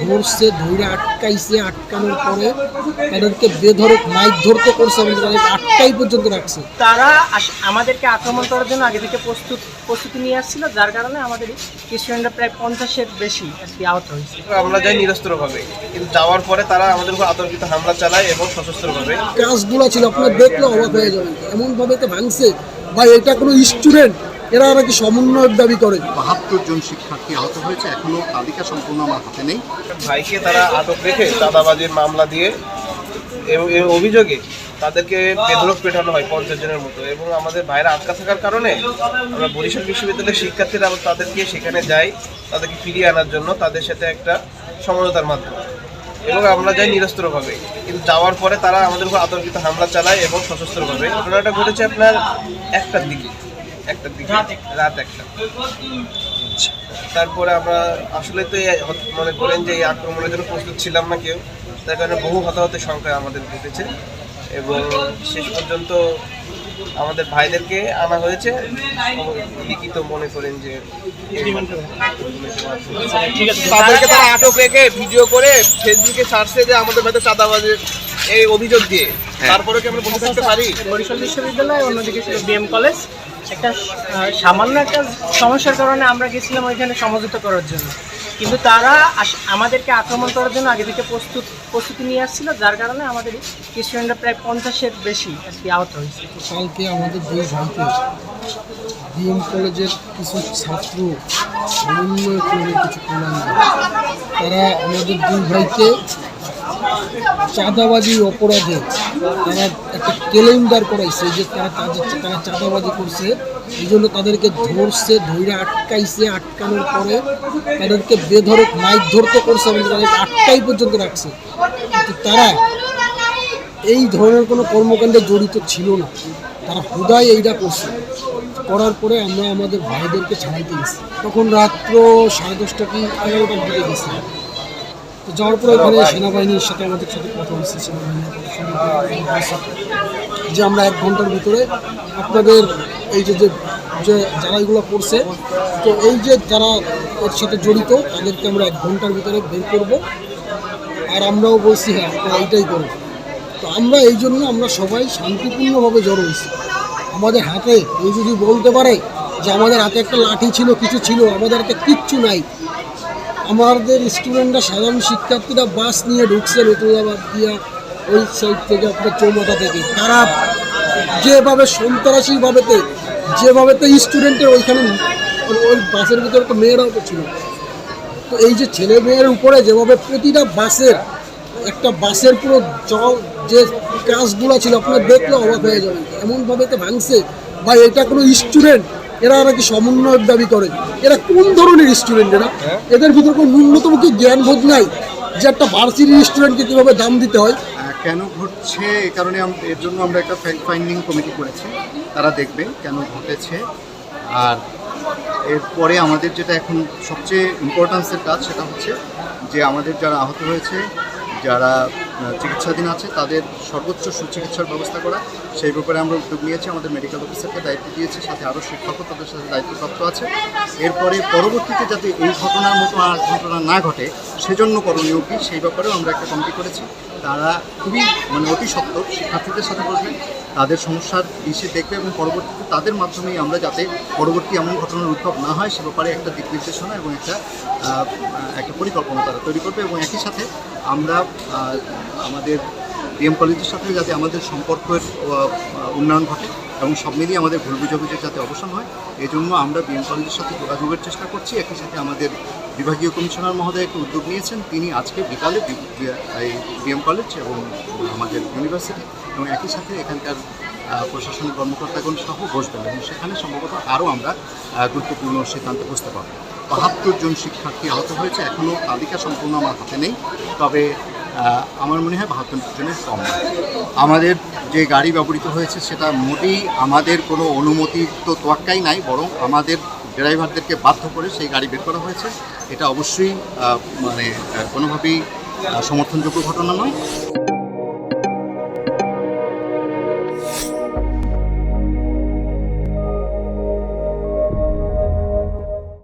ধরছে ধরে আটকাইছে আটকানোর পরে তাদেরকে বেধরক মাইক ধরতে করছে এবং তাদেরকে আটকাই পর্যন্ত রাখছে। তারা আস- আমাদেরকে আক্রমণ করার জন্য আগে থেকে প্রস্তুত প্রস্তুতি নিয়ে আসছিল যার কারণে আমাদের স্টুডেন্টরা প্রায় পঞ্চাশের বেশি আজকে আহত হয়েছে। আমরা যাই নিরস্ত্রভাবে কিন্তু যাওয়ার পরে তারা আমাদের উপর আতঙ্কিত হামলা চালায় এবং সশস্ত্রভাবে। কাজগুলো ছিল আপনার দেখলে অবাক হয়ে যাবেন এমনভাবে তো ভাঙছে। ভাই এটা কোনো স্টুডেন্ট এরা নাকি সমন্বয়ের দাবি করে। বাহাত্তর জন শিক্ষার্থী আহত হয়েছে এখনও তালিকা সম্পূর্ণ আমার হাতে নেই। ভাইকে তারা আটক রেখে দাদাবাজির মামলা দিয়ে এবং এই অভিযোগে তাদেরকে বেধরক পেটানো হয় পঞ্চাশ জনের মতো। এবং আমাদের ভাইরা আটকা থাকার কারণে আমরা বরিশাল বিশ্ববিদ্যালয়ের শিক্ষার্থীরা তাদেরকে সেখানে যাই তাদেরকে ফিরিয়ে আনার জন্য তাদের সাথে একটা সমঝোতার মাধ্যমে। এবং আমরা যাই নিরস্ত্রভাবে। কিন্তু যাওয়ার পরে তারা আমাদের উপর আতঙ্কিত হামলা চালায় এবং সশস্ত্রভাবে। ঘটনাটা ঘটেছে আপনার একটার দিকে। একটার দিকে রাত একটা। তারপরে আমরা আসলে তো মনে করেন যে এই আক্রমণের জন্য প্রস্তুত ছিলাম না কেউ। তার কারণে বহু হতাহতের সংখ্যা আমাদের ঘটেছে। এবং শেষ পর্যন্ত আমাদের ভাইদেরকে আনা হয়েছে। লিখিত মনে করেন যে তাদেরকে তারা আটক রেখে ভিডিও করে ফেসবুকে ছাড়ছে যে আমাদের ভাইদের চাঁদাবাজের এই অভিযোগ দিয়ে। তারপরে কি আমরা বসে থাকতে পারি? বরিশাল বিশ্ববিদ্যালয় অন্যদিকে ছিল বিএম কলেজ একটা সামান্য একটা সমস্যার কারণে আমরা গেছিলাম ওইখানে সমঝোতা করার জন্য। কিন্তু তারা আমাদেরকে আক্রমণ করার জন্য আগে থেকে প্রস্তুত, প্রস্তুতি নিয়ে আসছিল, যার কারণে আমাদের স্টুডেন্টরা প্রায় পঞ্চাশের বেশি আজকে আহত হয়েছে কালকে আমাদের দুই ভাইকে ডিএম কলেজের কিছু ছাত্র করে কিছু। তারা আমাদের দুই ভাইকে চাঁদাবাজি অপরাধে তারা একটা ক্যালেন্ডার করাইছে যে তারা তাদের তারা চাঁদাবাজি করছে। এই জন্য তাদেরকে ধরছে ধরে আটকাইছে, আটকানোর পরে তাদেরকে বেধরক মাইক ধরতে করছে এবং তাদেরকে আটকাই পর্যন্ত রাখছে। কিন্তু তারা এই ধরনের কোনো কর্মকাণ্ডে জড়িত ছিল না। তারা হুদায় এইটা করছে। করার পরে আমরা আমাদের ভাইদেরকে ছাড়াইতে গেছি। তখন রাত্র সাড়ে দশটা কি এগারোটার দিকে গেছি। তো যাওয়ার পরে ওখানে সেনাবাহিনীর সাথে আমাদের সাথে কথা হয়েছে, সেনাবাহিনীর যে আমরা এক ঘণ্টার ভিতরে আপনাদের এই যে, যে- যারা এগুলো করছে তো এই যে যারা এর সাথে জড়িত, তাদেরকে আমরা এক ঘণ্টার ভিতরে বের করব। আর আমরাও বলছি হ্যাঁ আপনারা এইটাই করব তো আমরা এই জন্য আমরা সবাই শান্তিপূর্ণভাবে জড়ো হয়েছি। আমাদের হাতে এই যদি বলতে পারে যে আমাদের হাতে একটা লাঠি ছিল, কিছু ছিল, আমাদের হাতে কিচ্ছু নাই আমাদের স্টুডেন্টরা সাধারণ শিক্ষার্থীরা বাস নিয়ে ঢুকছে নতুনাবাদ দিয়া ওই সাইড থেকে আপনার চৌমাথা থেকে। তারা যেভাবে সন্ত্রাসীভাবেতে, যেভাবেতে স্টুডেন্টের ওইখানে ওই বাসের ভিতরে তো মেয়েরাও তো ছিল। তো এই যে ছেলে মেয়ের উপরে যেভাবে প্রতিটা বাসের, একটা বাসের পুরো জল, যে কাজগুলো ছিল, আপনার দেখলে অবাক হয়ে যাবেন। এমনভাবে তো ভাঙছে। বা এটা কোনো স্টুডেন্ট এরা নাকি সমন্বয়ের দাবি করে। এরা কোন ধরনের স্টুডেন্ট এরা? এদের ভিতরে কোনো ন্যূনতম কি জ্ঞান বোধ নাই যে একটা ভার্সিটির স্টুডেন্টকে কীভাবে দাম দিতে হয়? কেন ঘটছে এ কারণে এর জন্য আমরা একটা ফ্যাক্ট ফাইন্ডিং কমিটি করেছি। তারা দেখবে কেন ঘটেছে। আর এরপরে আমাদের যেটা এখন সবচেয়ে ইম্পর্টেন্সের কাজ সেটা হচ্ছে যে আমাদের যারা আহত হয়েছে যারা চিকিৎসাধীন আছে, তাদের সর্বোচ্চ সুচিকিৎসার ব্যবস্থা করা। সেই ব্যাপারে আমরা উদ্যোগ নিয়েছি, আমাদের মেডিকেল অফিসারকে দায়িত্ব দিয়েছি, সাথে আরও শিক্ষকও তাদের সাথে দায়িত্বপ্রাপ্ত আছে। এরপরে পরবর্তীতে যাতে এই ঘটনার মতো আর ঘটনা না ঘটে, সেজন্য করণীয় কি, সেই ব্যাপারেও আমরা একটা কমিটি করেছি। তারা খুবই মানে অতি সত্তর শিক্ষার্থীদের সাথে বসবে তাদের সমস্যার ইসে দেখবে এবং পরবর্তীতে তাদের মাধ্যমেই আমরা যাতে পরবর্তী এমন ঘটনার উদ্ভব না হয়, সে ব্যাপারে একটা দিক নির্দেশনা এবং একটা একটা পরিকল্পনা তারা তৈরি করবে এবং একই সাথে আমরা আমাদের ডিএম কলেজের সাথে যাতে আমাদের সম্পর্কের উন্নয়ন ঘটে এবং সব মিলিয়ে আমাদের ভুল বুঝাবুঝির যাতে অবসান হয় এই জন্য আমরা বিএম কলেজের সাথে যোগাযোগের চেষ্টা করছি। একই সাথে আমাদের বিভাগীয় কমিশনার মহোদয় একটা উদ্যোগ নিয়েছেন। তিনি আজকে বিকালে এই বিএম কলেজ এবং আমাদের ইউনিভার্সিটি এবং একই সাথে এখানকার প্রশাসনিক কর্মকর্তাগণ সহ বসবেন এবং সেখানে সম্ভবত আরও আমরা গুরুত্বপূর্ণ সিদ্ধান্ত বুঝতে পারব। বাহাত্তর জন শিক্ষার্থী আহত হয়েছে। এখনও তালিকা সম্পূর্ণ আমার হাতে নেই। তবে আমার মনে হয় বাহাত্তর জনের কম আমাদের যে গাড়ি ব্যবহৃত হয়েছে সেটা মোটেই আমাদের কোনো অনুমতি তো তোয়াক্কাই নাই, বরং আমাদের ড্রাইভারদেরকে বাধ্য করে সেই গাড়ি বের করা হয়েছে। এটা অবশ্যই মানে কোনোভাবেই সমর্থনযোগ্য ঘটনা নয়।